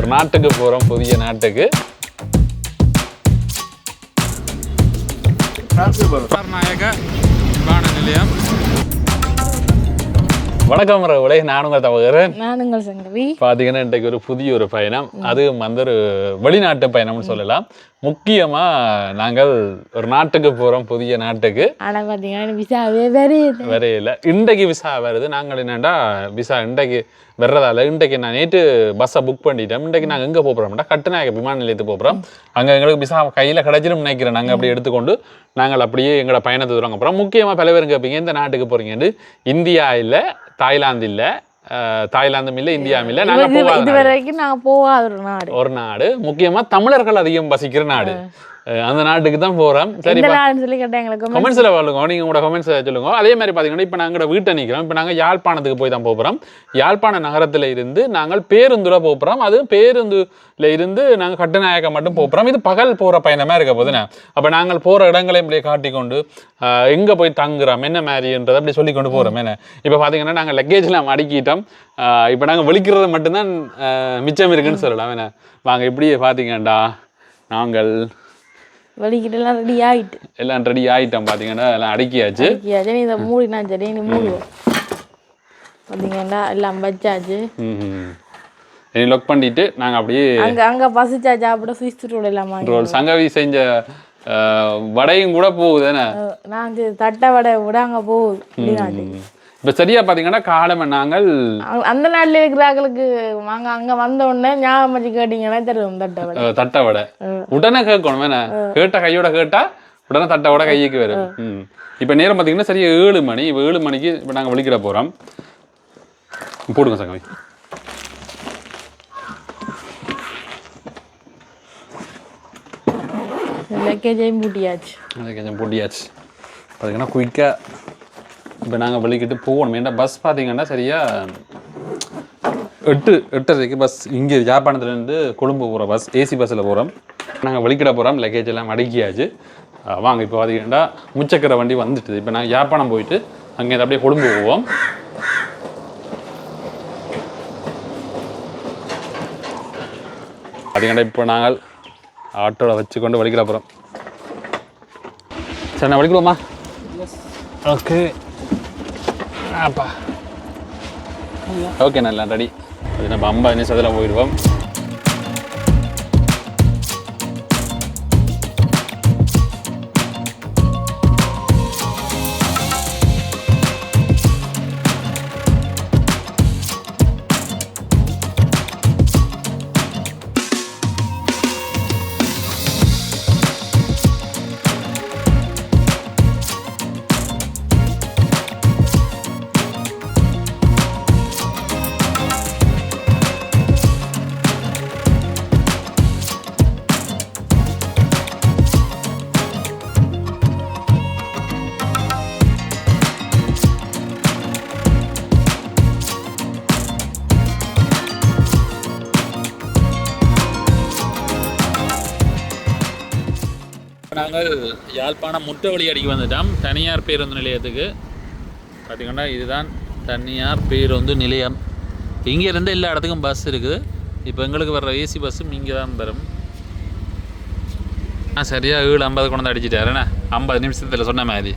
ஒரு நாட்டுக்கு போகிறோம் புதிய நாட்டுக்கு. நாயக விமான நிலையம். வணக்கம் உலக நான் உங்கள் தவகிறேன் நான் உங்கள் சங்கவி. பார்த்தீங்கன்னா இன்றைக்கு ஒரு புதிய ஒரு பயணம். அதுவும் வந்து ஒரு வெளிநாட்டு பயணம்னு சொல்லலாம். முக்கியமா நாங்கள் ஒரு நாட்டுக்கு போறோம் புதிய நாட்டுக்கு. ஆனால் பார்த்தீங்கன்னா விசாவே வருது வரையில. இன்றைக்கு விசா வருது. நாங்கள் என்னடா விசா இன்றைக்கு வர்றதால இன்றைக்கு நான் நேற்று பஸ்ஸை புக் பண்ணிட்டோம் இன்றைக்கு நாங்கள் எங்கே போகிறோம்டா கட்டுநாயக விமான நிலையத்துக்கு போகிறோம் அங்கே எங்களுக்கு விசா கையில் கிடைச்சிடும் நினைக்கிறேன். நாங்கள் அப்படியே எடுத்துக்கொண்டு நாங்கள் அப்படியே எங்களோட பயணத்தை தொடங்க போகிறோம் முக்கியமாக பல பேர் கேட்பீங்க இந்த நாட்டுக்கு போகிறீங்கன்னு இந்தியா இல்லை தாய்லாந்து இல்லை தாய்லாந்தும் இல்லை இந்தியாவும் இல்லை. நாங்கள் போகாத இது. வரைக்கும் நாங்கள் போகாத ஒரு நாடு. ஒரு நாடு. முக்கியமா தமிழர்கள் அதிகம் வசிக்கிற நாடு. அந்த நாட்டுக்கு தான் போறோம் சரி சொல்லி கேட்டேன் எங்களுக்கு கமெண்ட்ஸில் சொல்லுங்க நீங்க உங்களோட கமெண்ட்ஸ் சொல்லுங்க. அதே மாதிரி பார்த்தீங்கன்னா இப்போ நாங்கள் வீட்டை நிற்கிறோம் இப்போ நாங்கள் யாழ்ப்பாணத்துக்கு போய் தான் போகிறோம் யாழ்ப்பாண நகரத்தில் இருந்து நாங்கள் பேருந்துல போகிறோம் அது பேருந்துல இருந்து நாங்கள் கட்டுநாயக்கம் மட்டும் போகிறோம் இது பகல் போகிற பயணமா இருக்க போதுண்ணே அப்போ நாங்கள் போகிற இடங்களையும் இப்படியே காட்டிக்கொண்டு எங்க போய் தங்குறோம் என்ன மாதிரின்றதை அப்படி சொல்லி கொண்டு போகிறோம் என்ன இப்போ பார்த்தீங்கன்னா நாங்கள் லக்கேஜ்லாம் அடுக்கிட்டோம் இப்போ நாங்கள் வெளிக்கிறது மட்டும்தான் மிச்சம் இருக்குன்னு சொல்லலாம் என்ன வாங்க இப்படியே பார்த்தீங்கடா நாங்கள் வலிக்கிட்டெல்லாம் ரெடி ஆகிட்டு எல்லாம் ரெடி ஆயிட்டோம் பார்த்தீங்கன்னா எல்லாம் அடுக்கியாச்சு. சரி இதை மூடினா சரி நீ மூடுவோம் பார்த்தீங்கன்னா எல்லாம் வச்சாச்சு. இனி லொக் பண்ணிட்டு நாங்கள் அப்படியே அங்கே அங்கே பசிச்சா சாப்பிட சுவிஸ் ரோடு எல்லாம் ஒரு சங்கவி செஞ்ச வடையும் கூட போகுது நான் சரி தட்டை வடை விட அங்கே போகுது இப்போ சரியா பார்த்தீங்கன்னா காலமை நாங்கள் அந்த நாட்டில் இருக்கிறாங்களுக்கு வாங்க அங்கே வந்த உடனே ஞாபகம் வச்சு கேட்டிங்கன்னா தருவோம் தட்டை வடை. தட்டை வடை. உடனே கேட்கணும் என்ன? கேட்ட கையோட கேட்டா உடனே தட்டை வடை கைக்கு வரும். இப்போ நேரம் பார்த்தீங்கன்னா சரியா ஏழு மணி. இப்போ ஏழு மணிக்கு இப்போ நாங்கள் விழிக்கிற போகிறோம் போடுங்க சங்கவி. லக்கேஜையும் பூட்டியாச்சு. அது கொஞ்சம் பொடியாச்சு பார்த்தீங்கன்னா குயிக்காக இப்போ நாங்கள் வெளிக்கிட்டு போகணும். ஏன்னா பஸ் பார்த்தீங்கன்னா சரியா எட்டு எட்டரைக்கு பஸ் இங்கே யாழ்ப்பாணத்துலேருந்து கொழும்பு போகிற பஸ் ஏசி பஸ்ஸில் போகிறோம் நாங்கள் வெளிக்கிட போகிறோம் லக்கேஜ் எல்லாம் அடக்கியாச்சு. வாங்க இப்போ பார்த்தீங்கன்னா முச்சக்கர வண்டி வந்துட்டுது. இப்போ நாங்கள் யாழ்ப்பாணம் போயிட்டு அங்கே அப்படியே கொழும்பு போவோம். பார்த்தீங்கன்னா இப்போ நாங்கள் ஆட்டோவில் வச்சுக்கொண்டு வலிக்கிட போகிறோம் சரி நான் வலிக்கிறோமா ஓகே அப்பா. ஓகே நல்லா ரெடி அது நம்ம ஐம்பது நிமிஷத்தில் போயிடுவோம் நாங்கள் யாழ்ப்பாணம் முட்டவழி அடிக்க வந்துட்டோம். தனியார் பேருந்து நிலையத்துக்கு. பார்த்தீங்கன்னா இதுதான் தனியார் பேருந்து நிலையம். இங்கேருந்து எல்லா இடத்துக்கும் பஸ் இருக்குது. இப்போ எங்களுக்கு வர்ற ஏசி பஸ்ஸும் இங்கே தான் வரும். ஆ சரியா ஏழு ஐம்பது கொண்டு வந்து அடிச்சிட்டாருண்ணா ஐம்பது நிமிஷத்தில் சொன்ன மாதிரி.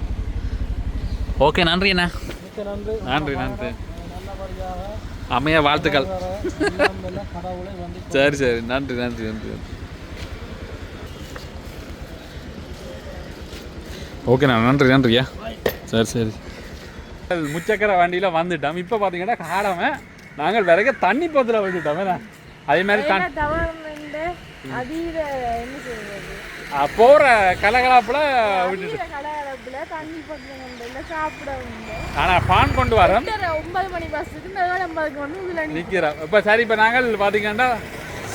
ஓகே நன்றி அண்ணா. நன்றி நன்றி. அம்மையா வாழ்த்துக்கள். சரி சரி. நன்றி நன்றி நன்றி நன்றி. ஓகேண்ணா நன்றி நன்றியா? சரி சரி. முச்சக்கர வண்டியில் வந்துட்டோம். இப்போ பார்த்தீங்கன்னா காலமே நாங்கள் விறகு தண்ணி பத்தில் என்ன? அதே மாதிரி போகிற கலகலாப்பில் விட்டுட்டு. கலகலப்புல தண்ணி பக்கம் சாப்பிட உண்டு. ஆனால் பான் கொண்டு வரோம். ஒன்பது மணி பஸ்ஸுக்கு நிற்கிறோம் இப்போ சரி இப்போ நாங்கள் பார்த்தீங்கன்னா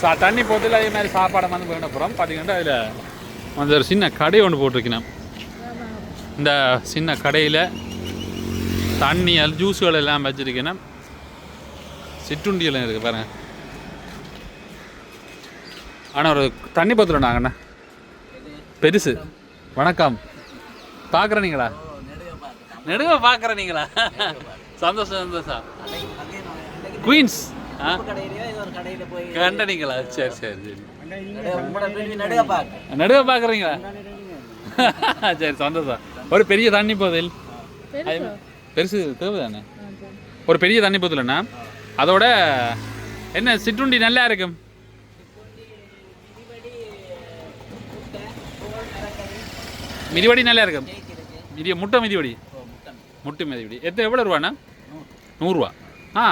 சா தண்ணி போத்தில் அதே மாதிரி சாப்பாடை வந்து வேணும் போகிறோம் பார்த்தீங்கன்னா அதில் அந்த ஒரு சின்ன கடை ஒன்று போட்டிருக்கணும் இந்த சின்ன கடையில் தண்ணி ஜூஸுகள் எல்லாம் வச்சிருக்கணும் சிற்றுண்டி எல்லாம் இருக்குது பாருங்க. ஆனால் ஒரு தண்ணி பத்திரம் நாங்கண்ணா பெருசு. வணக்கம். பார்க்குறீங்களா நெடுக பார்க்குறீங்களா சந்தோஷம் சந்தோஷம். குயின்ஸ் கண்டனீங்களா? சரி சரி சரி. நடுக பார்க்குறீங்களா சரி சந்தோஷம். ஒரு பெரிய தண்ணி போதில் பெருசு? தேவை தானே ஒரு பெரிய தண்ணி போதில்ண்ணா அதோட என்ன சிற்றுண்டி நல்லா இருக்கும்? மிதிவடி நல்லா இருக்கும்? மிதிய முட்டை மிதிவடி? முட்டை மிதிவடி. எத்தனை எவ்வளோ ரூபாண்ணா? நூறுரூவா. ஆ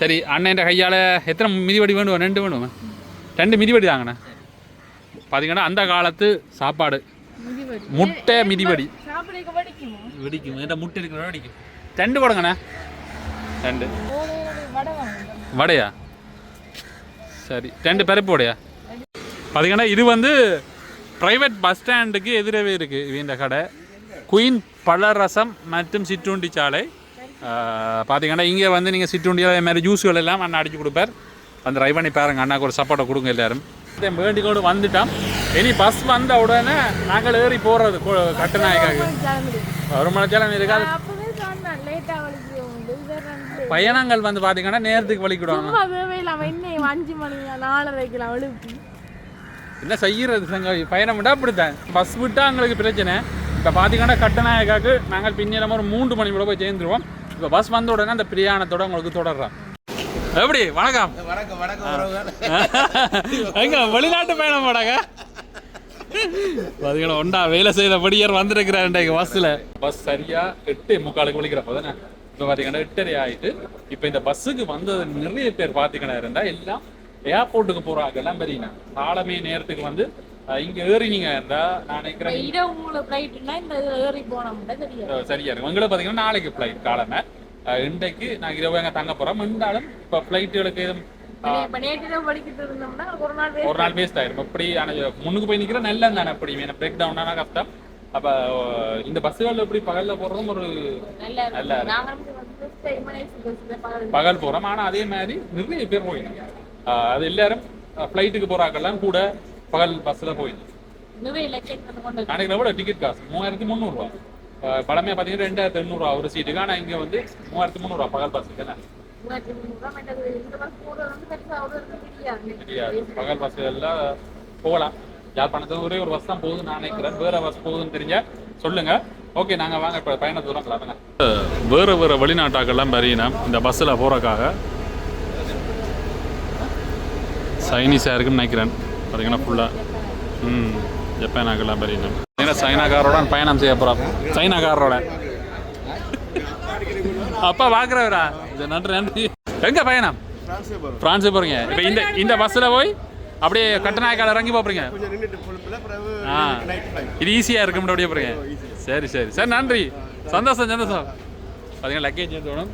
சரி அண்ணன் கையால் எத்தனை மிதிவடி வேணும்? ரெண்டு வேணும்? ரெண்டு மிதிவடி தாங்கண்ணா. பார்த்தீங்கன்னா அந்த காலத்து சாப்பாடு முட்டை வடிக்குமோ? வெடிக்கும்? ஏன்டா முட்டை போடுங்கண்ணா. ரெண்டு. ஓலையோட வடை வாங்க வடையா? சரி. ரெண்டு பருப்பு வடையா? பார்த்தீங்கன்னா இது வந்து ப்ரைவேட் பஸ் ஸ்டாண்டுக்கு எதிரவே இருக்குது இது இந்த கடை. குயின் பழரசம் மற்றும் சிற்றுண்டி சாலை. பார்த்தீங்கன்னா இங்கே வந்து நீங்கள் சிற்றுண்டி அதே மாதிரி ஜூஸுகள் எல்லாம் அண்ணா அடிச்சு கொடுப்பார். அந்த ட்ரை பண்ணி பாருங்க அண்ணாக்கு ஒரு சப்போர்ட்டை கொடுங்க எல்லாரும். வேண்டிக்கோடு வந்துட்டோம். இனி பஸ் வந்த உடனே நாங்கள் ஏறி போகிறது கட்டுநாயக்காக ஒரு மணிச்சாலம் இருக்காது பயணங்கள் வந்து பார்த்தீங்கன்னா நேரத்துக்கு வலிக்கிடுவாங்க. அஞ்சு மணி நாலரைக்கெல்லாம் எழுப்பி. என்ன செய்யறது சங்க பயணம் விட்டா அப்படித்தான். பஸ் விட்டா எங்களுக்கு பிரச்சனை. இப்போ பார்த்தீங்கன்னா கட்டநாயக்காக்கு நாங்கள் பின்னிடம் ஒரு மூன்று மணி கூட போய் சேர்ந்துருவோம். இப்போ பஸ் வந்த உடனே அந்த பிரியாணத்தோட உங்களுக்கு தொடர்றோம். எப்படி? வணக்கம். வணக்கம் வணக்கம் எங்க வெளிநாட்டு பயணம் போடாங்க? பார்த்தீங்கன்னா ஒண்டா வேலை செய்த படியார் வந்திருக்கிறார் இன்றைக்கு பஸ்ஸில் பஸ் சரியா எட்டு முக்காலுக்கு விളിக்கிறப்ப தானே இப்போ பார்த்தீங்கன்னா எட்டரை ஆயிட்டு இப்போ இந்த பஸ்ஸுக்கு வந்தது நிறைய பேர் பார்த்தீங்கன்னா இருந்தா எல்லாம் ஏர்போர்ட்டுக்கு போறாங்க. எல்லாம் பெரியனா காலமே நேரத்துக்கு வந்து இங்க ஏறினீங்க இருந்தா நான் நினைக்கிறேன் இரவு இந்த ஏறி சரியா இருக்கும். எங்களை பார்த்தீங்கன்னா நாளைக்கு ஃப்ளைட் காலமே இன்றைக்கு நான் இரவு எங்க தங்க போறோம். இருந்தாலும் இப்போ ஃப்ளைட்டுகளுக்கு எதுவும் ஒரு நாள் வேஸ்ட் ஆயிரும். அப்படி முன்னுக்கு போய் நிக்கிற நல்ல தானே அப்படி பிரேக் டவுன் கஷ்டம். அப்ப இந்த பஸ்ஸுகள் எப்படி பகல்ல போறதும் ஒரு நல்லா பகல் போறோம். ஆனா அதே மாதிரி நிறைய பேர் போயிடும் அது எல்லாரும் ஃப்ளைட்டுக்கு போறாங்கெல்லாம் கூட பகல் பஸ்ல போயிடும் நாளைக்கு எவ்வளோ டிக்கெட் காசு மூவாயிரத்தி முந்நூறுரூவா பழமையா பார்த்தீங்கன்னா ரெண்டாயிரத்தி எண்ணூறுவா ஒரு சீட்டுக்கு ஆனா இங்க வந்து மூவாயிரத்தி முந்நூறுவா பகல் பஸ்ஸுக்கு பகல் பஸ் எல்லாம் போகலாம். யாழ்ப்பாணத்துக்கு ஒரே ஒரு பஸ் தான் போகுது நான் நினைக்கிறேன். வேற பஸ் போகுதுன்னு தெரிஞ்சா சொல்லுங்க. ஓகே நாங்க வாங்க. இப்போ பயண தூரம் கிளம்புங்க. வேற வேற வெளிநாட்டாக்கெல்லாம் பரியணும் இந்த பஸ்ஸில் போறக்காக சைனீஸாக இருக்குன்னு நினைக்கிறேன். பார்த்தீங்கன்னா ஃபுல்லாக ம் ஜப்பானாக்கெல்லாம் பரியணும் பார்த்தீங்கன்னா சைனாக்காரோட பயணம் செய்ய போகிறோம் சைனாக்காரோட அப்பா பார்க்குறவரா நன்றி நன்றி. எங்க பயணம் பிரான்ஸ் போறீங்க. இப்போ இந்த இந்த பஸ்ஸில் போய் அப்படியே கட்டநாயக்கால இறங்கி போறீங்க. ஆ. இது ஈஸியாக இருக்கும் அப்படியே போறீங்க சரி சரி. சரி நன்றி. சந்தோஷம் சந்தோஷம். பார்த்தீங்கன்னா லக்கேஜ் எடுத்துக்கணும்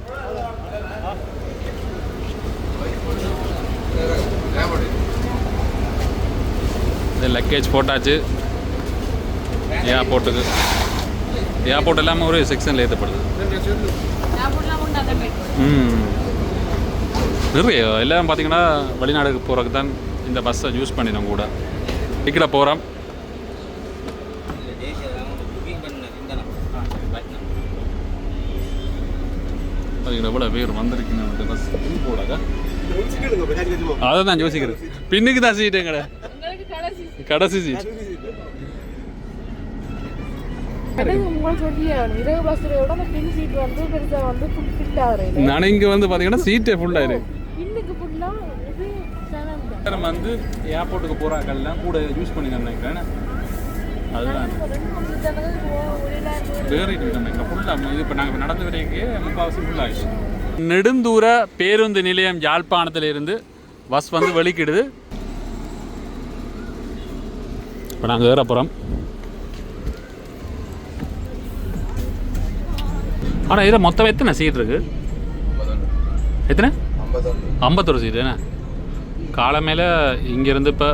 இது லக்கேஜ் போட்டாச்சு. ஏர்போர்ட்டுக்கு ஏர்போர்ட் எல்லாமே ஒரு செக்ஷனில் ஏற்றப்படுது அந்த நிறைய எல்லாம் பார்த்தீங்கன்னா வெளிநாடுக்கு போகிறதுக்கு தான் இந்த பஸ்ஸை யூஸ் பண்ணினோம் கூட. டிக்கெட்டை போகிறோம் பார்த்தீங்கன்னா எவ்வளோ பேர் வந்திருக்கீங்க இந்த பஸ் போடாத. அதை தான் யோசிக்கிறேன். பின்னுக்கு தான் சீட்டு கடை உங்களுக்கு கடைசி கடைசி சீட் நான் இங்கே வந்து பார்த்தீங்கன்னா சீட்டே ஃபுல்லா தான். நம்ம வந்து ஏர்போர்ட்டுக்கு போகிறாங்கல்லாம் கூட யூஸ் பண்ணி நினைக்கிறேன் அதுதான். நேரம் வேறிட்டு நம்ம ஃபுல்லாக இது இப்போ நாங்கள் நடந்து வரைக்கே முக்கால்வாசி ஃபுல்லாகிடுச்சு நெடுந்தூர பேருந்து நிலையம் யாழ்ப்பாணத்தில் இருந்து பஸ் வந்து வெளிக்கிடுது இப்போ நாங்கள் ஏற போகிறோம் ஆனால் இதில் மொத்தம் எத்தனை சீட் இருக்கு? எத்தனை? ஐம்பத்தொரு சீட் என்ன காலமேல இங்கேருந்து இப்போ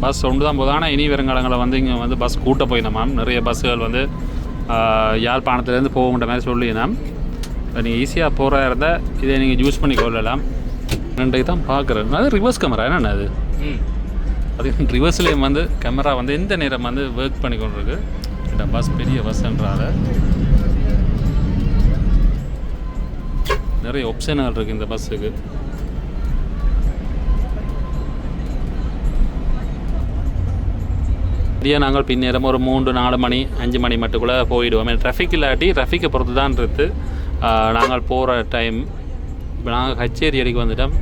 பஸ் ஒன்று தான் போதும் ஆனால் இனி வருங்காலங்களில் வந்து இங்கே வந்து பஸ் கூட்ட போயிருந்தோம் மேம் நிறைய பஸ்ஸுகள் வந்து யாழ்ப்பாணத்துலேருந்து போகுன்ற மாதிரி சொல்லியிருந்தோம் இப்போ நீங்கள் ஈஸியாக போகிற இருந்தால் இதை நீங்கள் யூஸ் பண்ணி கொள்ளலாம் ரெண்டைக்கு தான் பார்க்குறேன் அது ரிவர்ஸ் கேமரா என்னென்ன அது? அது ரிவர்ஸ்லேயும் வந்து கேமரா வந்து எந்த நேரம் வந்து ஒர்க் பண்ணி கொண்டிருக்கு பஸ் பெரிய பஸ்ன்றால நிறைய ஒப்ஷன்கள் இருக்குது இந்த பஸ்ஸுக்கு சரியா நாங்கள் பின்னேரம் ஒரு மூன்று நாலு மணி அஞ்சு மணி மட்டுக்குள்ளே போயிடுவோம். ட்ராஃபிக் இல்லாட்டி ட்ராஃபிக்கை பொறுத்து தான் இருக்குது நாங்கள் போகிற டைம் இப்போ நாங்கள் கச்சேரி அடிக்கு வந்துட்டோம்.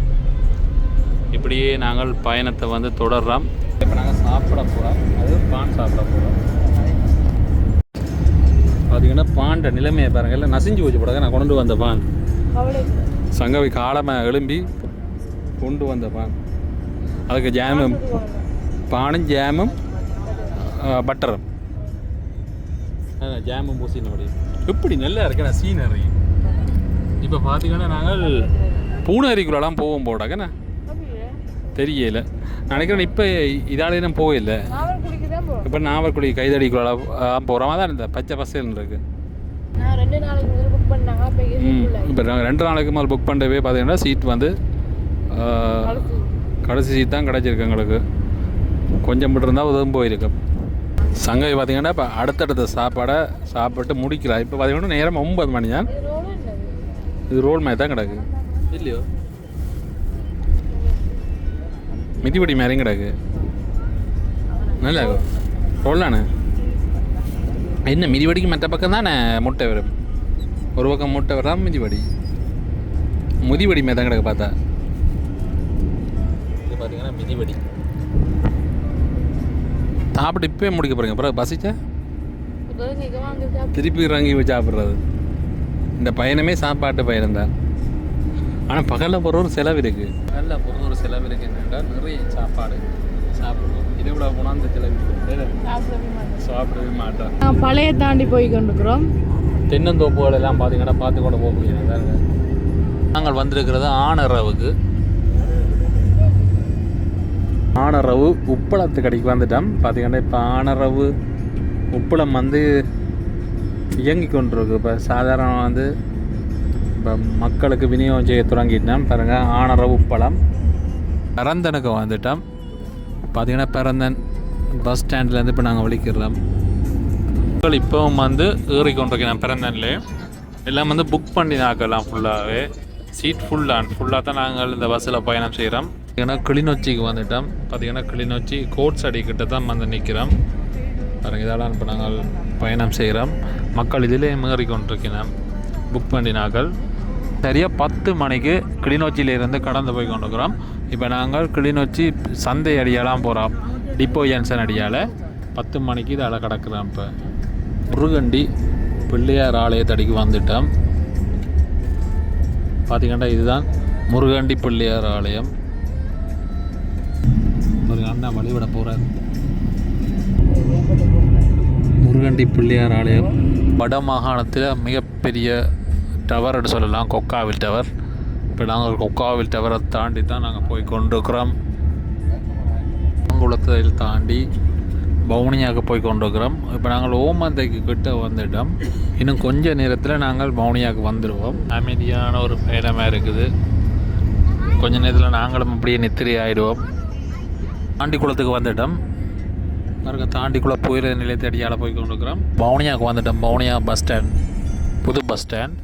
இப்படியே நாங்கள் பயணத்தை வந்து தொடர்றோம். இப்போ நாங்கள் சாப்பிட போகிறோம் அது பான் சாப்பிட போகிறோம் பார்த்தீங்கன்னா பாண்ட நிலைமையை பாருங்கள் எல்லாம் நசிஞ்சு போச்சு போடாங்க நான் கொண்டு வந்த பான். சங்கவி காலமாக எழும்பி கொண்டு வந்த பான். அதுக்கு ஜாமும். பானும் ஜாமும் பட்டரும். ஆ, ஜாமும் பூசினபடி எப்படி நல்லா இருக்கேன் சீனரி இப்போ பார்த்தீங்கன்னா நாங்கள் பூனேரிக்குள்ளெல்லாம் போவோம் போடாங்கண்ணா தெரியல. நினைக்கிறேன் இப்போ இதாலே நான் போகல இப்போ நாவற்குடி கைதடிக்குள்ளெல்லாம் போகிறோம் அதான் இந்த பச்சை பசேல்னு இருக்குது பண்ணாங்க இப்போ நாங்கள் ரெண்டு நாளைக்கு மேலே புக் பண்ணவே பார்த்தீங்கன்னா சீட் வந்து கடைசி. சீட் தான் கிடச்சிருக்கு எங்களுக்கு. கொஞ்சம் மட்டும் இருந்தால் உதவும் போயிருக்கு. சங்கவி பார்த்தீங்கன்னா இப்போ அடுத்தடுத்த சாப்பாடை சாப்பிட்டு முடிக்கலாம் இப்போ பார்த்தீங்கன்னா நேரம் ஒன்பது மணி தான் இது ரோல் மாதிரி தான் கிடக்கு. இல்லையோ? மிதிப்படி மாதிரியும் கிடக்கு. நல்லா இருக்கும் ரோல் தானே? என்ன மிதிவடிக்கு மற்ற பக்கம் தானே? முட்டை வரும். ஒரு பக்கம் முட்டை வராம மிதிவடி முதிவடி மாதிரி தான் கிடக்கு பார்த்தா. இது பார்த்தீங்கன்னா மிதிவடி சாப்பிட்டு இப்போயே முடிக்க போகிறீங்க அப்புறம் பசிச்சா? திருப்பி இறங்கி போய் சாப்பிட்றது. இந்த பயணமே சாப்பாட்டு பயணம் தான். ஆனால் பகலில் போகிற ஒரு செலவு இருக்குது பகலில் போகிற ஒரு செலவு இருக்குது என்னென்னா நிறைய சாப்பாடு சாப்பிடுவோம். இதை விட போனால் அந்த செலவு. சாப்பிடவே நான் பழைய தாண்டி போய் கொண்டிருக்கிறோம். தென்னந்தோப்புகள் எல்லாம் பார்த்தீங்கன்னா பார்த்து கொண்டு போக முடியாது. நாங்கள் வந்திருக்கிறது ஆனரவுக்கு. ஆனரவு உப்பளத்து கடைக்கு வந்துட்டோம். பார்த்தீங்கன்னா இப்போ ஆனரவு உப்பளம் வந்து இயங்கி கொண்டிருக்கு. இப்போ சாதாரண வந்து இப்போ மக்களுக்கு விநியோகம் செய்ய தொடங்கிட்டோம். பாருங்க ஆனரவு உப்பளம். பரந்தனுக்கு வந்துட்டோம். பார்த்தீங்கன்னா பரந்தன் பஸ் ஸ்டாண்ட்லேருந்து இப்போ நாங்கள் விழிக்கிறோம் மக்கள் இப்போவும் வந்து ஏறிக்கொண்டிருக்கிறேன் பிறந்தன்லே எல்லாம் வந்து புக் பண்ணி நாக்கலாம் ஃபுல்லாகவே சீட் ஃபுல்லாக ஃபுல்லாக தான் நாங்கள் இந்த பஸ்ஸில் பயணம் செய்கிறோம் ஏன்னா கிளிநொச்சிக்கு வந்துட்டோம். பார்த்தீங்கன்னா கிளிநொச்சி கோட்ஸ் அடிக்கிட்ட தான் வந்து நிற்கிறோம் பாருங்க இதெல்லாம் இப்போ நாங்கள் பயணம் செய்கிறோம் மக்கள் இதிலே மீறிக்கொண்டிருக்கிறோம் கொண்டிருக்கிறோம் புக் பண்ணினாக்கள் சரியாக பத்து மணிக்கு கிளிநொச்சியிலேருந்து கடந்து போய் கொண்டிருக்கிறோம். இப்போ நாங்கள் கிளிநொச்சி சந்தை அடியாலாம் போகிறோம் டிப்போ ஜென்சன் அடியால். பத்து மணிக்கு இதில் கிடக்குறோம் இப்போ. முருகண்டி பிள்ளையார் ஆலயத்தடிக்கு வந்துட்டோம். பார்த்தீங்கன்னா இதுதான் முருகண்டி பிள்ளையார் ஆலயம். ஒரு அண்ணா வழிபட போகிறார் முருகண்டி பிள்ளையார் ஆலயம். வட மாகாணத்தில் மிகப்பெரிய டவர்னு சொல்லலாம். கொக்காவில் டவர் இப்போ நாங்கள் கொக்காவில் டவரை தாண்டி தான் நாங்கள் போய் கொண்டிருக்கிறோம். குளத்தில் தாண்டி பவுனியாவுக்கு போய் கொண்டிருக்கிறோம். இப்போ நாங்கள் ஓமந்தைக்கு கிட்ட வந்துட்டோம். இன்னும் கொஞ்ச நேரத்தில் நாங்கள் பவுனியாவுக்கு வந்துடுவோம் அமைதியான ஒரு பயணமாக இருக்குது. கொஞ்ச நேரத்தில் நாங்களும் அப்படியே நித்திரை ஆயிடுவோம். தாண்டிக்குளத்துக்கு வந்துட்டோம். பாருங்க தாண்டிக்குளம் புயல நிலையத்தை அடியால போய் கொண்டிருக்கிறோம். பவுனியாவுக்கு வந்துட்டோம். Vavuniya bus stand. புது பஸ் ஸ்டாண்ட்.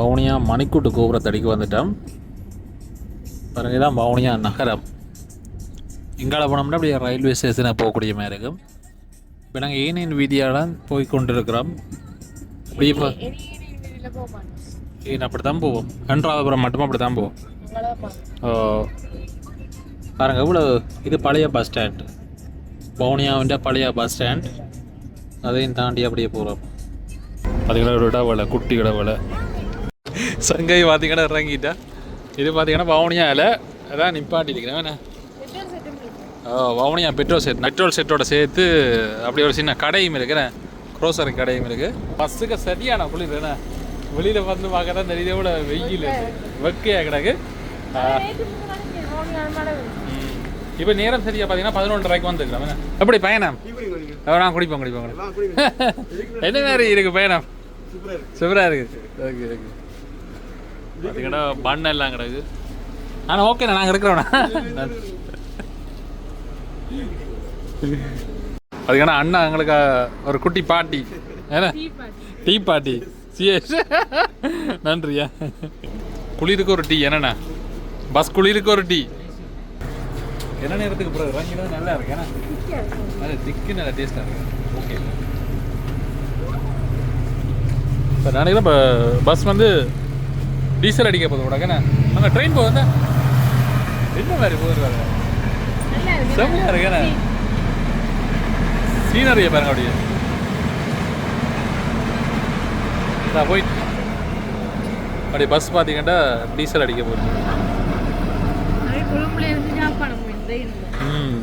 வவுனியா மணிக்கூட்டு கோபுரத்தடிக்கு வந்துட்டோம். பாருங்க இதான் வவுனியா நகரம். இங்கால போனோம்னா அப்படியே ரயில்வே ஸ்டேஷனை போகக்கூடிய மாதிரி இருக்கும். இப்போ நாங்கள் ஏனியன் வீதியால் போய் கொண்டிருக்கிறோம் அப்படியே ஏன் அப்படி தான் போவோம்? கன்றாவபுரம் மட்டும் அப்படி தான் போவோம். தான் ஓ பாருங்க இவ்வளோ இது பழைய பஸ் ஸ்டாண்ட். பவுனியாவிൻ്റെ பழைய பஸ் ஸ்டாண்ட். அதையும் தாண்டி அப்படியே போகிறோம் பார்த்தீங்கன்னா ஒரு இடவலை குட்டி இடவலை சங்கை பார்த்தீங்கன்னா இறங்கிட்டா. இது பார்த்தீங்கன்னா வவுனியாவில் அதான் நிப்பாட்டி இருக்கிறேன் ஓ வவுனியா பெட்ரோல் செட் பெட்ரோல் செட்டோட சேர்த்து அப்படி ஒரு சின்ன கடையும் இருக்கிறேன் க்ரோசரி கடையும் இருக்குது பஸ்ஸுக்கு சரியான குளிர் என்ன? வெளியில் வந்து பார்க்க தான் தெரியுது. எவ்வளோ வெயில். வெக்கையாக கிடக்கு. இப்போ நேரம் சரியா பார்த்தீங்கன்னா பதினொன்றரைக்கு வந்துருக்கிறோம். எப்படி பயணம்? நான் குடிப்போம் குடிப்போம். என்ன மாதிரி இருக்கு பயணம்? சூப்பராக இருக்கு. ஓகே ஓகே பார்த்தீங்கன்னா பண்ண எல்லாம் கிடக்கு ஆனால் ஓகேண்ணா நாங்கள் இருக்கிறோண்ணா அதுக்கான அண்ணா எங்களுக்கு ஒரு குட்டி பாட்டி. ஏன்னா டீ பாட்டி சிஎஸ் நன்றியா. குளிருக்கு ஒரு டீ என்னண்ணா? பஸ் குளிருக்கு ஒரு டீ. என்ன நேரத்துக்கு பிறகு? இறங்கினது நல்லா இருக்கு ஏன்னா அது திக்கு நல்லா டேஸ்ட்டாக இருக்கு. ஓகே இப்போ நினைக்கிறேன் இப்போ பஸ் வந்து டீசல் அடிக்க போகுது உடனே அங்கே ட்ரெயின் போகுது என்ன? மாதிரி போகுது வேறு செம்மையா இருக்கு என்ன? சீனரியை பாருங்க அப்படியே. நான் போயிட்டு அப்படியே பஸ் பார்த்தீங்கன்னா டீசல் அடிக்க போகுது. ம்.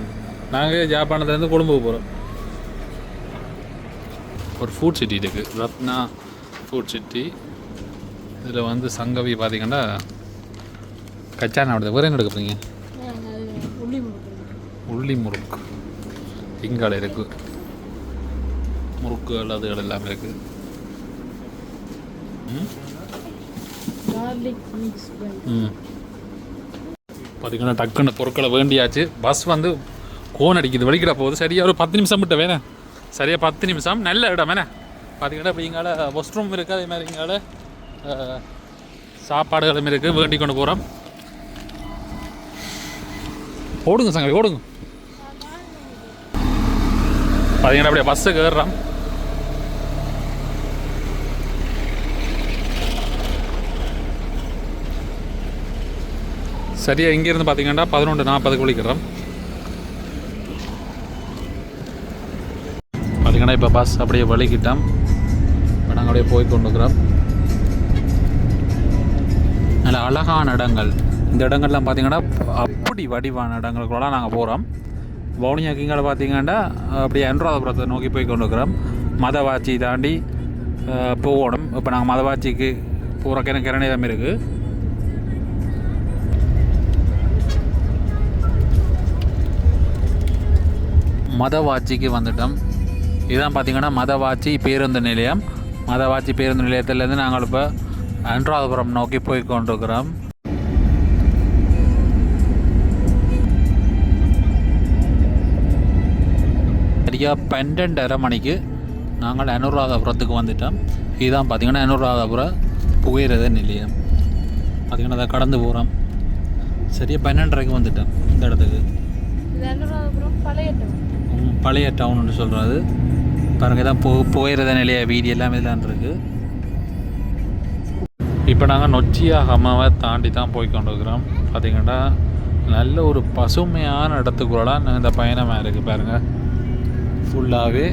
நாங்கள் ஜாப்பானத்துலேருந்து கொழும்புக்கு போகிறோம் ஒரு ஃபுட் சிட்டி இருக்குது ரத்னா ஃபுட் சிட்டி இதில் வந்து சங்கவி பார்த்தீங்கன்னா கச்சான அப்படிது வேறு என்ன எடுக்க போறீங்க? உள்ளி முறுக்கு. இங்கால இருக்கு. முறுக்குகள் அதுகள் எல்லாமே இருக்கு. ம்? கார்லிக் மிக்ஸ் பண்ணி ம். பார்த்தீங்கன்னா டக்குன்னு பொருட்களை வேண்டியாச்சு. பஸ் வந்து கோன் அடிக்குது வெளிக்கிட போகுது. சரியா ஒரு பத்து நிமிஷம் விட்ட வேணே. சரியா பத்து நிமிஷம். நல்ல இடம் வேணே. பார்த்தீங்கன்னா இப்போ இங்கால வாஷ் ரூம் இருக்குது அதே மாதிரி இங்கால சாப்பாடுகளும் இருக்குது வேண்டி கொண்டு போகிறோம் ஓடுங்க சங்க ஓடுங்க. பார்த்தீங்கன்னா அப்படியே பஸ்ஸுக்கு ஏறுறோம். சரியா இங்கேருந்து பார்த்தீங்கன்னா பதினொன்று நாற்பதுக்கு விളിக்கிறோம் பார்த்தீங்கன்னா இப்போ பஸ் அப்படியே வலிக்கிட்டோம் இப்போ நாங்கள் அப்படியே போய் கொண்டுக்கிறோம் நல்ல அழகான இடங்கள். இந்த இடங்கள்லாம் பார்த்தீங்கன்னா அப்படி வடிவான இடங்களுக்குலாம் நாங்கள் போகிறோம் வவுனியா கிங்கால பார்த்தீங்கன்னா அப்படியே அனுராதபுரத்தை நோக்கி போய் கொண்டுக்கிறோம் மதவாச்சி தாண்டி போகணும் இப்போ நாங்கள் மதவாச்சிக்கு போகிற கிண கிரணிதம் இருக்குது மதவாச்சிக்கு வந்துட்டோம். இதுதான் பார்த்தீங்கன்னா மதவாச்சி பேருந்து நிலையம். மதவாச்சி பேருந்து நிலையத்துலேருந்து நாங்கள் இப்போ அனுராதபுரம் நோக்கி போய் கொண்டிருக்கிறோம் சரியாக பன்னெண்டரை மணிக்கு நாங்கள் அனுராதபுரத்துக்கு வந்துட்டோம். இதுதான் பார்த்தீங்கன்னா அனுராதபுரம் புகையிரத நிலையம். பார்த்தீங்கன்னா அதை கடந்து போகிறோம் சரியாக பன்னெண்டரைக்கு வந்துட்டோம் இந்த இடத்துக்கு. பழைய பழைய டவுன்னு சொல்கிறது பாருங்க தான் போ புகையிரத நிலைய வீதி எல்லாம் இதெல்லாம் இருக்குது இப்போ நாங்கள் நொச்சியா ஹமாவை தாண்டி தான் போய் கொண்டு இருக்கிறோம் பார்த்தீங்கன்னா நல்ல ஒரு பசுமையான இடத்துக்குள்ளலாம் இந்த பயணமாக இருக்குது பாருங்கள் ஃபுல்லாகவே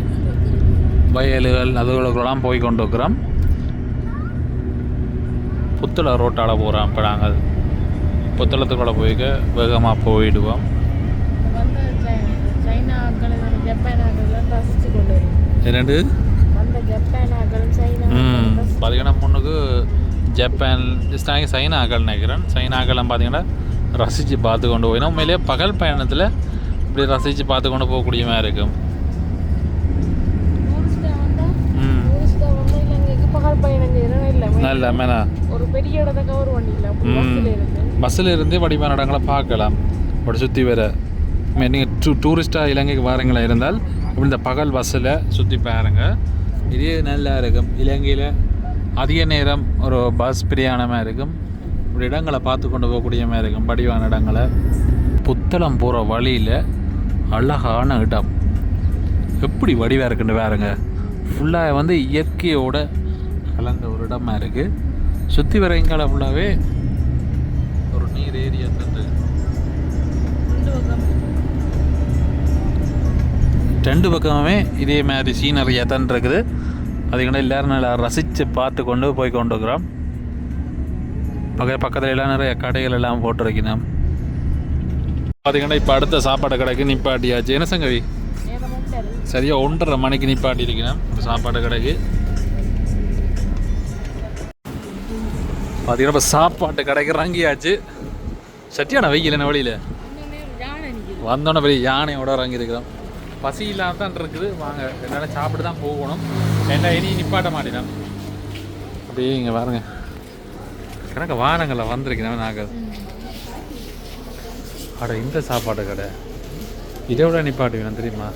வயல்கள் அதுகளுக்குள்ளலாம் போய் கொண்டு இருக்கிறோம் புத்தள ரோட்டால் போகிறோம் இப்போ நாங்கள். புத்தளத்துக்குள்ளே போய்க்க வேகமாக போயிடுவோம். சை- சைனா ஆக்கள் ஜப்பான் வந்த ஜப்பான் ஆக்கள் சைனா ம் பார்த்தீங்கன்னா நினைக்கிறேன் ரசித்து பார்த்து கொண்டு போயிடும் உண்மையிலேயே பகல் பயணத்தில் இப்படி ரசித்து பார்த்து கொண்டு போகக்கூடிய மாதிரி இருக்கும் நல்ல மேனா ஒரு பெரிய இடத்த கவர் பஸ்ஸில் இருந்து வடிவான இடங்களை பார்க்கலாம் அப்படி சுற்றி வர நீங்கள் டூ டூரிஸ்ட்டாக இலங்கைக்கு வாரங்களா இருந்தால் இப்படி இந்த பகல் பஸ்ஸில் சுற்றி பாருங்க இதே நல்லா இருக்கும் இலங்கையில் அதிக நேரம் ஒரு பஸ் பிரயாணமாக இருக்கும். இப்படி இடங்களை பார்த்து கொண்டு போகக்கூடிய மாதிரி இருக்கும். வடிவான இடங்களை. புத்தளம் போகிற வழியில் அழகான இடம். எப்படி வடிவாக இருக்குன்னு பாருங்க. ஃபுல்லாக வந்து இயற்கையோட கலந்த ஒரு இடமா இருக்குது சுற்றி வர இங்கால ஃபுல்லாகவே ஒரு நீர் ஏரியா தந்து ரெண்டு பக்கம். ரெண்டு பக்கமுமே இதே மாதிரி சீனரி தான் இருக்குது. அதுக்கான எல்லோரும் நல்லா ரசித்து பார்த்து கொண்டு போய் கொண்டு இருக்கிறோம் பக்க பக்கத்துல எல்லாம் நிறைய கடைகள் எல்லாம் போட்டிருக்கணும் பார்த்தீங்கன்னா இப்போ அடுத்த சாப்பாடு கடைக்கு நிப்பாட்டியாச்சு. என்ன சங்கவி? சரியாக சரியா ஒன்றரை மணிக்கு நிப்பாட்டி இருக்கணும் ஒரு சாப்பாடு கடைக்கு. பார்த்தீங்கன்னா இப்போ சாப்பாட்டு கடைக்கு இறங்கியாச்சு. சட்டியான வெயில் என்ன வழியில்? இன்னும் வந்தோன்னே பெரிய யானையோட இறங்கியிருக்கிறோம். பசி இல்லாம தான் இருக்குது. வாங்க என்னால் சாப்பிட்டு தான் போகணும். என்ன இனி நிப்பாட்ட மாட்டேன் அப்படியே இங்கே பாருங்க. கணக்க வானங்களில் வந்திருக்கிறேன் நாங்கள் அட இந்த சாப்பாடு கடை. இதை விட நிப்பாட்டு வேணும் தெரியுமா?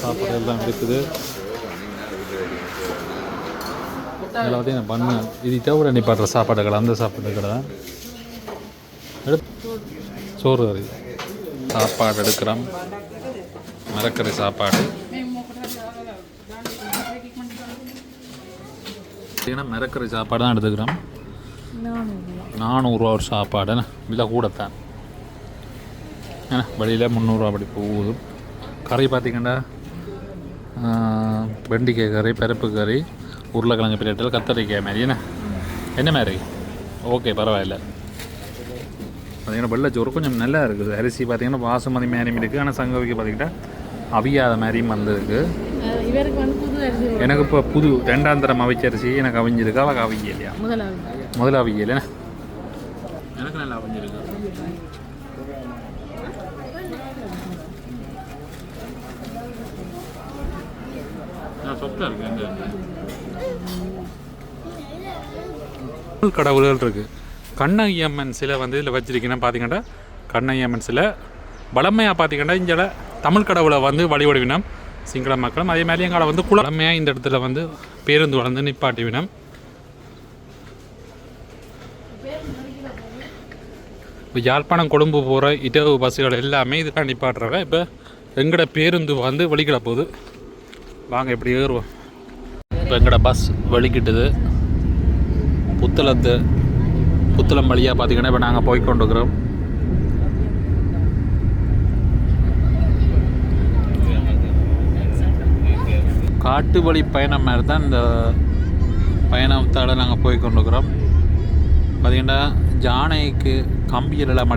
சாப்பாடு எல்லாம் இருக்குது இதில் பார்த்தீங்கன்னா பண்ணு இது தவிர நிப்பாட்டுற சாப்பாடு கடை அந்த சாப்பாடு கடை தான். சோறு கறி. சாப்பாடு எடுக்கிறோம். மரக்கறி சாப்பாடு. பார்த்தீங்கன்னா மரக்கறி சாப்பாடு தான் எடுத்துக்கிறோம். நானூறுரூவா ஒரு சாப்பாடு என்ன? விலை கூடத்தான். ஏன்னா வெளியில் முந்நூறுரூவா அப்படி போகுது. கறி பார்த்தீங்கன்னா வெண்டிக்காய் கறி பருப்பு கறி உருளைக்கிழங்கு பிளேட்டில் கத்தரிக்காய் மாதிரி என்ன? என்ன மாதிரி? ஓகே பரவாயில்ல. பார்த்தீங்கன்னா வெள்ளைச்சோறு கொஞ்சம் நல்லா இருக்குது. அரிசி பார்த்தீங்கன்னா பாசுமதி மாதிரியும் இருக்குது ஆனால் சங்கவிக்கு பார்த்தீங்கன்னா அவியாத மாதிரியும் வந்திருக்கு. இவருக்கு வந்து புது அரிசி எனக்கு இப்போ புது ரெண்டாம் தரம் அவிச்ச அரிசி எனக்கு அவிஞ்சிருக்கு. அவள் இல்லையா முதல்ல அவியல. எனக்கு நல்லா அவிஞ்சிருக்கு. கடவுள்கள் இருக்கு. கண்ணகி அம்மன் சிலை வந்து இதில் வச்சிருக்கீங்கன்னா பார்த்தீங்கன்னா கண்ணகி அம்மன் சிலை. வளமையாக பார்த்தீங்கன்னா இங்கே தமிழ் கடவுளை வந்து வழிபடுவினம். சிங்கள மக்களும் அதே மாதிரி எங்களை வந்து குளமையாக இந்த இடத்துல வந்து பேருந்து வளர்ந்து நிப்பாட்டிவினம். இப்போ யாழ்ப்பாணம் கொழும்பு போகிற இடவு பஸ்ஸுகள் எல்லாமே இதுக்காக நிப்பாட்டுறாங்க. இப்போ எங்கட பேருந்து வந்து வெளிக்கிட போகுது. வாங்க இப்படி ஏறுவோம். இப்போ எங்கட பஸ் வெளிக்கிட்டுது. புத்தளத்து புத்தளம் வழியாக பார்த்தீங்கன்னா இப்போ நாங்கள் போய் கொண்டிருக்கிறோம். காட்டு வழி பயணம் மாதிரி தான் இந்த பயணத்தால் நாங்கள் போய் கொண்டிருக்கிறோம். பார்த்தீங்கன்னா ஜானைக்கு கம்பியில் எல்லாம்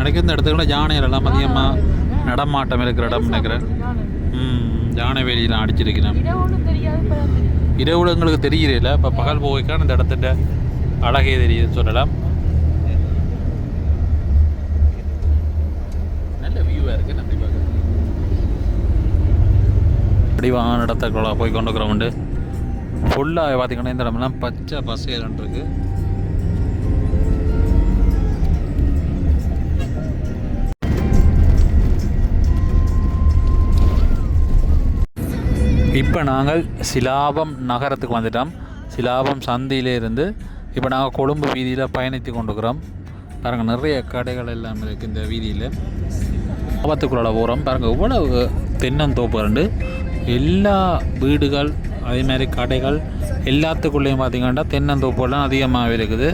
எனக்கு இந்த இடத்துக்குள்ள ஜானைகள் எல்லாம் அதிகமாக நடமாட்டம் இருக்கிற இடம் நினைக்கிறேன். ஜானை வேலியெல்லாம் தெரியும். இரவுல எங்களுக்கு தெரியல இப்போ பகல் போய்க்கான இந்த இடத்துல அழகே தெரியுதுன்னு சொல்லலாம். நல்ல வியூவாக இருக்குது நம்பி பார்க்க வடிவான இடத்துக்குள்ள போய் கொண்டு இருக்கிறோம் ஃபுல்லாக பார்த்தீங்கன்னா இந்த இடம்லாம் பச்சை பசேலன் இருக்கு. இப்போ நாங்கள் சிலாபம் நகரத்துக்கு வந்துட்டோம். சிலாபம் சந்தையிலே இருந்து இப்போ நாங்கள் கொழும்பு வீதியில் பயணித்து கொண்டுக்கிறோம் பாருங்கள் நிறைய கடைகள் எல்லாம் இருக்குது இந்த வீதியில். ஆபத்துக்குள்ள போகிறோம் பாருங்கள் இவ்வளவு தென்னந்தோப்பு ரெண்டு எல்லா வீடுகள் அதே மாதிரி கடைகள் எல்லாத்துக்குள்ளேயும் பார்த்தீங்கன்னா தென்னந்தோப்புலாம் அதிகமாகவே இருக்குது.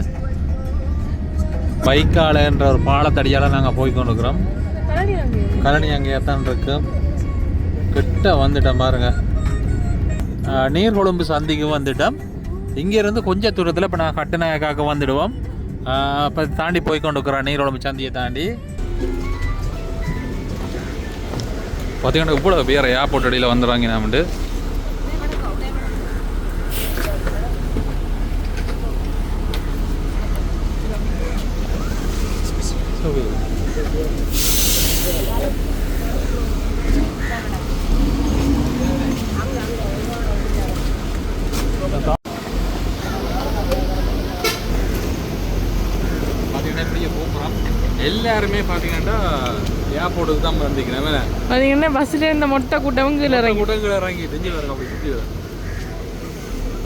பைக்காலன்ற ஒரு பாலத்தடியால் நாங்கள் போய் கொண்டுக்கிறோம் கரடி அங்கே கழனி அங்கேயே தான் இருக்கு. கிட்ட வந்துட்டோம் பாருங்கள் நீர் நீர்கொழும்பு சந்திக்கு வந்துட்டோம். இங்கேருந்து கொஞ்சம் தூரத்தில் இப்போ நான் கட்டுநாயக்காக வந்துடுவோம். இப்போ தாண்டி போய் கொண்டு இருக்கிறோம் நீர்கொழும்பு சந்தியை தாண்டி. பார்த்தீங்கன்னா இவ்வளோ பேர் ஏர்போர்ட் அடியில் வந்துடுறாங்க நாமண்டு. பார்த்தீங்கன்னா இப்படியே போகிறோம் எல்லாருமே பார்த்தீங்கன்னா ஏர்போர்ட்டுக்கு தான் வந்திருக்கிறேன். பார்த்தீங்கன்னா பஸ்ஸில் இந்த மொட்டை கூட்டமும் கீழே இறங்கி. கூட்டங்கள் இறங்கி. தெரிஞ்சு வேறு அப்படி சுற்றி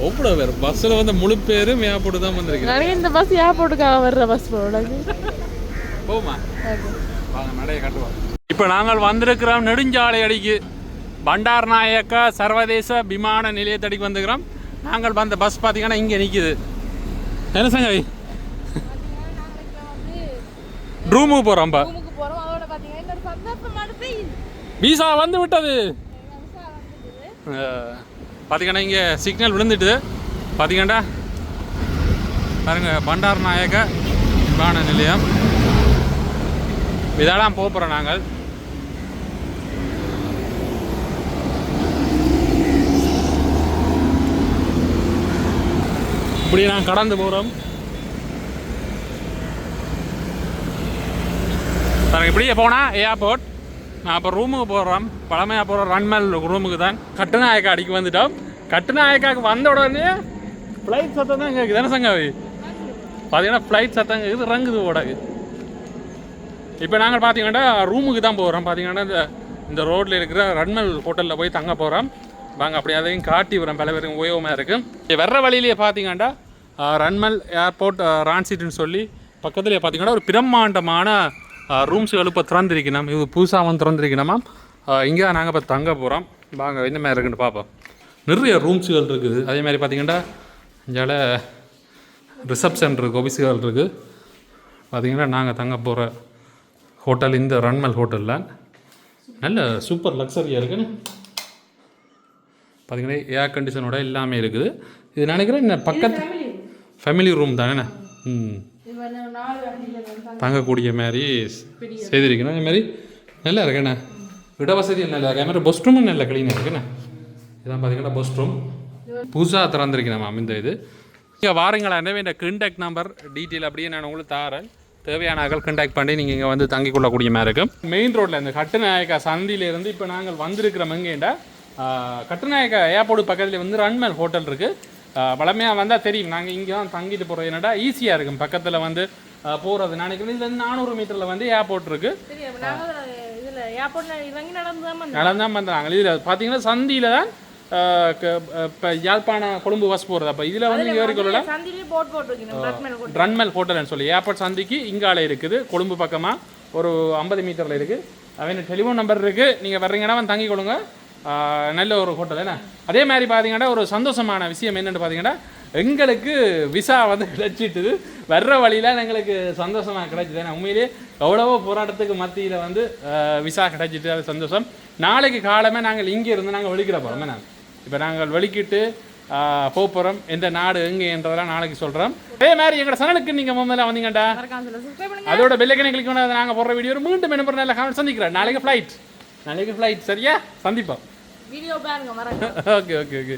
ஒவ்வொரு பேர் பஸ்ஸில் வந்து முழு பேரும் ஏர்போர்ட்டு தான் வந்திருக்கிறேன். நிறைய இந்த பஸ் ஏர்போர்ட்டுக்காக வர்ற பஸ் போல போமா வாங்க நடைய காட்டுவோம். இப்போ நாங்கள் வந்திருக்கிறோம் நெடுஞ்சாலை அடிக்கு. பண்டார் நாயக்கா சர்வதேச விமான நிலையத்தடிக்கு வந்துக்கிறோம் நாங்கள் வந்த பஸ் பார்த்தீங்கன்னா இங்கே நிற்கிது என்ன சங்கவி? ரூமுக்கு போகிறோம் வீசா வந்து விட்டது. பார்த்தீங்கன்னா இங்கே சிக்னல் விழுந்துட்டு. பார்த்தீங்கன்னா பாருங்க பண்டார் நாயக்க விமான நிலையம். இதெல்லாம் போகிறோம் நாங்கள். இப்படி நான் கடந்து போகிறோம் நாங்கள் இப்படியே போனால் ஏர்போர்ட் நான் அப்போ ரூமுக்கு போகிறோம் பழமையாக போகிற ரன்மல் ரூமுக்கு தான். கட்டுநாயக்கா அடிக்கு வந்துட்டோம். கட்டுநாயக்காக்கு வந்த உடனே ஃப்ளைட் சத்தம் தான் கேட்குது தானே சங்காவி? பார்த்தீங்கன்னா ஃப்ளைட் சத்தம் கேட்குது ரங்குது ஓடகு இப்போ நாங்கள் பார்த்தீங்கன்னா ரூமுக்கு தான் போகிறோம் பார்த்தீங்கன்னா இந்த இந்த ரோட்டில் இருக்கிற ரன்மல் ஹோட்டலில் போய் தங்க போகிறோம் வாங்க அப்படி அதையும் காட்டி வரோம் பல பேருக்கு உபயோகமாக இருக்குது வர்ற வழியிலேயே பார்த்தீங்கன்னா ரன்மல் ஏர்போர்ட் ரான்சிட்னு சொல்லி பக்கத்துலேயே பார்த்தீங்கன்னா ஒரு பிரம்மாண்டமான ரூம்ஸுகள் இப்போ திறந்திருக்கணும் இது புதுசாக வந்து திறந்திருக்கணுமா இங்கே தான் நாங்கள் இப்போ தங்க போகிறோம் வாங்க என்ன மாதிரி இருக்குன்னு பார்ப்போம். நிறைய ரூம்ஸுகள் இருக்குது. அதே மாதிரி பார்த்தீங்கன்னா இங்கே ரிசப்ஷன் இருக்குது ஆஃபீஸுகள் இருக்குது பார்த்தீங்கன்னா நாங்கள் தங்க போகிற ஹோட்டல் இந்த ரன்மல் ஹோட்டலில் நல்ல சூப்பர் லக்ஸரியாக இருக்குன்னு. பார்த்தீங்கன்னா ஏர் கண்டிஷனோட எல்லாமே இருக்குது. இது நினைக்கிறேன் இந்த பக்கத்து ஃபேமிலி ரூம் தானே? ம். தங்கக்கூடிய மாதிரி செய்திருக்கணும் இது மாதிரி நல்லா இருக்குண்ணே. இடவசதி நல்லா இருக்கு? அது மாதிரி பஸ் ரூமும் நல்ல க்ளீனாக இருக்குண்ணே. இதான் பார்த்தீங்கன்னா பஸ் ரூம் புதுசாக திறந்துருக்கேன் மேம் இந்த இது. இங்கே வாரங்களா எனவே இந்த கண்டாக்ட் நம்பர் டீட்டெயில் அப்படியே நான் உங்களுக்கு தாரேன். தேவையான ஆக்கள் கண்டாக்ட் பண்ணி நீங்கள் இங்கே வந்து தங்கி கொள்ளக்கூடிய மாதிரி இருக்கும். மெயின் ரோட்டில் இந்த கட்டுநாயக்கா சந்தியிலேருந்து இப்போ நாங்கள் வந்திருக்கிறோம். எங்கேண்டா? கட்டுநாயக்கா ஏர்போர்ட் பக்கத்தில் வந்து ரன்மேல் ஹோட்டல் இருக்குது வளமையாக வந்தால் தெரியும். நாங்கள் இங்கே தான் தங்கிட்டு போகிறது என்னடா ஈஸியாக இருக்கும். பக்கத்தில் வந்து போகிறது நினைக்கிறேன் இதுலேருந்து நானூறு மீட்டரில் வந்து ஏர்போர்ட் இருக்குது சரி அப்ப நாங்க இதுல இதில் பார்த்தீங்கன்னா சந்தியில் தான் இப்போ யாழ்ப்பாண கொழும்பு பஸ் போகிறது அப்போ இதில் வந்து ரத்மேல் போட்டு ரன்மல் ஹோட்டல்னு சொல்லி. ஏர்போர்ட் சந்திக்கு இங்கால இருக்குது. கொழும்பு பக்கமாக ஒரு ஐம்பது மீட்டரில் இருக்குது அவன் டெலிஃபோன் நம்பர் இருக்குது நீங்கள் வர்றீங்கன்னா வந்து தங்கிக் கொள்ளுங்க ஆஹ் நல்ல ஒரு ஹோட்டல் என்ன அதே மாதிரி பார்த்தீங்கன்னா ஒரு சந்தோஷமான விஷயம் என்னென்னு பார்த்தீங்கன்னா எங்களுக்கு விசா வந்து கிடைச்சிட்டு வர்ற வழியில் எங்களுக்கு சந்தோஷமாக கிடைச்சிது ஏன்னா உண்மையிலேயே எவ்வளவோ போராட்டத்துக்கு மத்தியில் வந்து விசா கிடைச்சிட்டு அது சந்தோஷம். நாளைக்கு காலமே நாங்கள் இங்கே இருந்து நாங்கள் வெளிக்கிட போகிறோம் என்ன? இப்போ நாங்கள் வெளிக்கிட்டு போகிறோம் எந்த நாடு எங்கே என்றதெல்லாம் நாளைக்கு சொல்கிறோம் அதே மாதிரி எங்களோட சேனலுக்கு நீங்கள் முதல்ல வந்தீங்கடா அதோட பெல்லைக்கனை கிளிக் பண்ணாத நாங்கள் போடுற வீடியோ மீண்டும் என்ன நல்ல காமெண்ட் சந்திக்கிறேன். நாளைக்கு ஃப்ளைட் நாளைக்கு ஃப்ளைட் சரியா? சந்திப்போம். வீடியோ பாருங்க வரேன் ஓகே ஓகே ஓகே